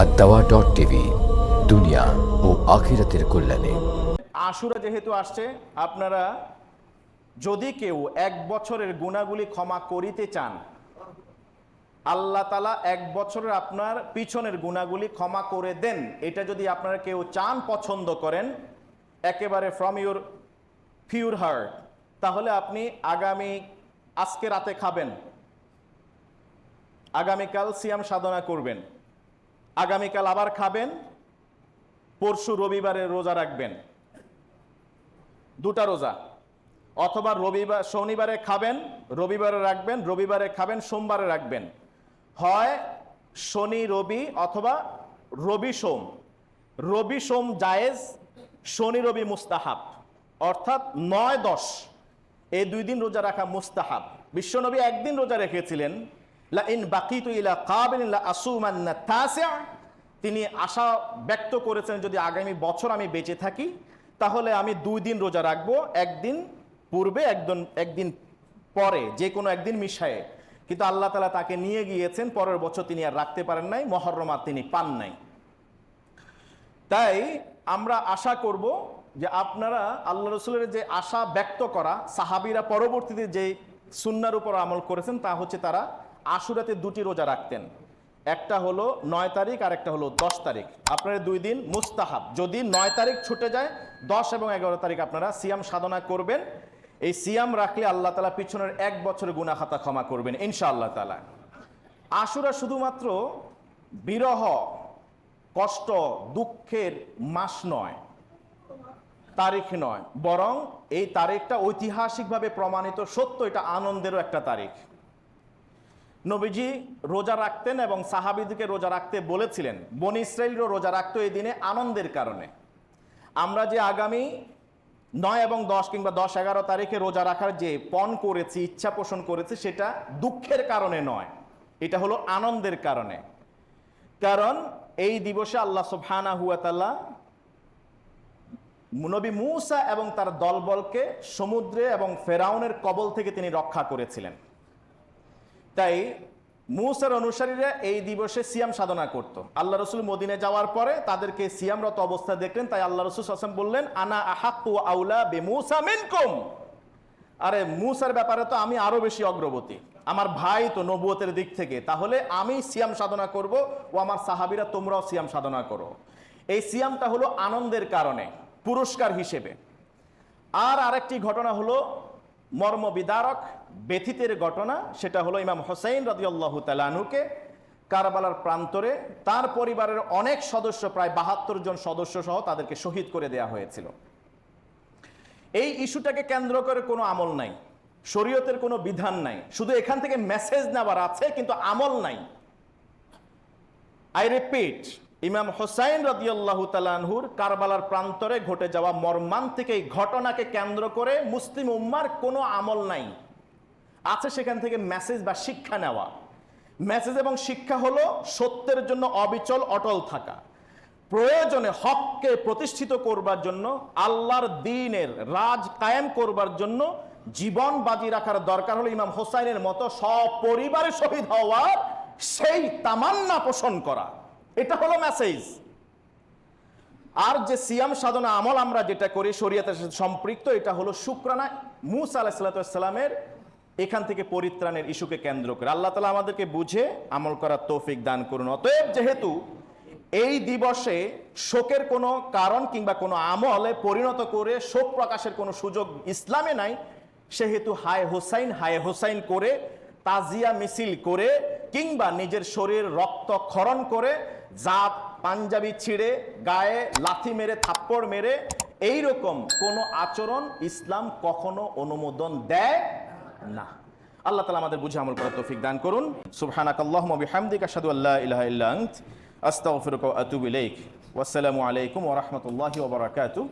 আর দাওয়া dot TV, দুনিয়া ও আখিরাতের কল্যাণে। আশুরা যেহেতু আসছে, আপনারা যদি কেউ এক বছরের গুণাগুলি ক্ষমা করিতে চান, আল্লাহ তালা এক বছরের আপনার পিছনের গুণাগুলি ক্ষমা করে দেন। এটা যদি আপনারা কেউ চান পছন্দ করেন, একেবারে ফ্রম ইউর ফিউর হার্ট তাহলে আপনি আগামী, আজকে রাতে খাবেন। আগামীকাল সিয়াম সাধনা করবেন। আগামীকাল আবার খাবেন, পরশু রবিবারে রোজা রাখবেন। দুটা রোজা। অথবা রবিবার, শনিবারে খাবেন, রবিবারে রাখবেন, রবিবারে খাবেন, সোমবারে রাখবেন। হয় শনি, রবি অথবা রবি সোম। রবি সোম জায়েজ, শনি, রবি মুস্তাহাব। অর্থাৎ নয় দশ। এই দুই দিন রোজা রাখা মুস্তাহাব। বিশ্বনবী একদিন রোজা রেখেছিলেন। তিনি আশা ব্যক্ত করেছেন, যদি আগামী বছর আমি বেঁচে থাকি, তাহলে আমি দুই দিন রোজা রাখব, একদিন পূর্বে, একদিন একদিন পরে, যে কোনো একদিন মিশায়ে। কিন্তু আল্লাহ তালা তাকে নিয়ে গিয়েছেন, পরের বছর তিনি আর রাখতে পারেন নাই, মহরমা তিনি পান নাই। তাই আমরা আশা করব যে আপনারা আল্লাহ রসুলের যে আশা ব্যক্ত করা, সাহাবিরা পরবর্তীতে যে সুন্নার উপর আমল করেছেন, তা হচ্ছে তারা আশুরাতে দুটি রোজা রাখতেন। একটা হলো নয় তারিখ আর একটা হলো দশ তারিখ। আপনারা দুই দিন মুস্তাহাব। যদি নয় তারিখ ছুটে যায়, দশ এবং এগারো তারিখ আপনারা সিয়াম সাধনা করবেন। এই সিয়াম রাখলে আল্লাহ তালা পিছনের এক বছরের গুনা খাতা ক্ষমা করবেন ইনশা আল্লাহ তালা আশুরা শুধুমাত্র বিরহ, কষ্ট, দুঃখের মাস নয়, তারিখ নয়, বরং এই তারিখটা ঐতিহাসিকভাবে প্রমাণিত সত্য, এটা আনন্দেরও একটা তারিখ। নবীজি রোজা রাখতেন এবং সাহাবিদিকে রোজা রাখতে বলেছিলেন, বনি ইসরায়েলও রোজা রাখতো এই দিনে আনন্দের কারণে। আমরা যে আগামী নয় এবং দশ কিংবা দশ এগারো তারিখে রোজা রাখার যে পণ করেছি, ইচ্ছা পোষণ করেছি, সেটা দুঃখের কারণে নয়, এটা হলো আনন্দের কারণে। কারণ এই দিবসে আল্লাহ সুবহানা হুয়াতাল্লাহ নবী মুসা এবং তার দলবলকে সমুদ্রে এবং ফেরাউনের কবল থেকে তিনি রক্ষা করেছিলেন। তাই মুসার অনুসারীরা এই দিবসে সিয়াম সাধনা করত। আল্লাহ রসুল মদিনে যাওয়ার পরে তাদেরকে সিয়ামরত অবস্থা দেখলেন, তাই আল্লাহ রসুল হাসান বললেন, আনা আহাক্কু আউলা বে মুসা মিনকুম। আরে, মুসার ব্যাপারে তো আমি আরও বেশি অগ্রগতি আমার ভাই তো নবুয়তের দিক থেকে, তাহলে আমি সিয়াম সাধনা করব ও আমার সাহাবিরা তোমরাও সিয়াম সাধনা করো। এই সিয়ামটা হলো আনন্দের কারণে, পুরস্কার হিসেবে। আর আরেকটি ঘটনা হলো মর্ম বিদারক ব্যথিতের ঘটনা, সেটা হলো ইমাম হোসাইন রদিয়াল্লাহু তালানুকে কারবালার প্রান্তরে তার পরিবারের অনেক সদস্য, প্রায় বাহাত্তর জন সদস্য সহ তাদেরকে শহীদ করে দেয়া হয়েছিল। এই ইস্যুটাকে কেন্দ্র করে কোনো আমল নাই, শরীয়তের কোনো বিধান নাই, শুধু এখান থেকে মেসেজ নেওয়ার আছে, কিন্তু আমল নাই। আই রিপিট ইমাম হোসাইন রদিয়াল্লাহু তালানহুর কারবালার প্রান্তরে ঘটে যাওয়া মর্মান্তিক এই ঘটনাকে কেন্দ্র করে মুসলিম উম্মার কোনো আমল নাই। আছে সেখান থেকে মেসেজ বা শিক্ষা নেওয়া। মেসেজ এবং শিক্ষা হলো সত্যের জন্য অবিচল, অটল থাকা। প্রয়োজনে হককে প্রতিষ্ঠিত করবার জন্য, আল্লাহর দিনের রাজ কায়েম করবার জন্য জীবন বাজি রাখার দরকার হলো ইমাম হোসাইনের মতো সপরিবারে শহীদ হওয়ার সেই তামান্না পোষণ করা। এটা হলো মেসেজ আর যে সিয়াম সাধনা আমল আমরা যেটা করি শরীয়তের সাথে সম্পৃক্ত, এটা হলো শুক্রানা মুসা আলাহিসাল্লামের এখান থেকে পরিত্রাণের ইস্যুকে কেন্দ্র করে। আল্লাহ তালা আমাদেরকে বুঝে আমল করার তৌফিক দান করুন। অতএব যেহেতু এই দিবসে শোকের কোনো কারণ কিংবা কোনো আমলে পরিণত করে শোক প্রকাশের কোনো সুযোগ ইসলামে নাই, সেহেতু হায় হোসাইন হায় হোসাইন করে তাজিয়া মিছিল করে কিংবা নিজের শরীর রক্ত ক্ষরণ করে, জাত পাঞ্জাবি ছিঁড়ে, গায়ে লাথি মেরে, থাপ্পড় মেরে এই রকম কোনো আচরণ ইসলাম কখনো অনুমোদন দেয় না। আল্লাহ তালা আমাদের বুঝে আমল করার তৌফিক দান করুন। সুবহানাক আল্লাহুম্মা বিহামদিকা, আশহাদু আল্লা ইলাহা ইল্লা আনত, আস্তাগফিরুকা ওয়া আতুবু ইলাইক। ওয়াসসালামু আলাইকুম ওয়া রাহমাতুল্লাহি ওয়া বারাকাতুহু।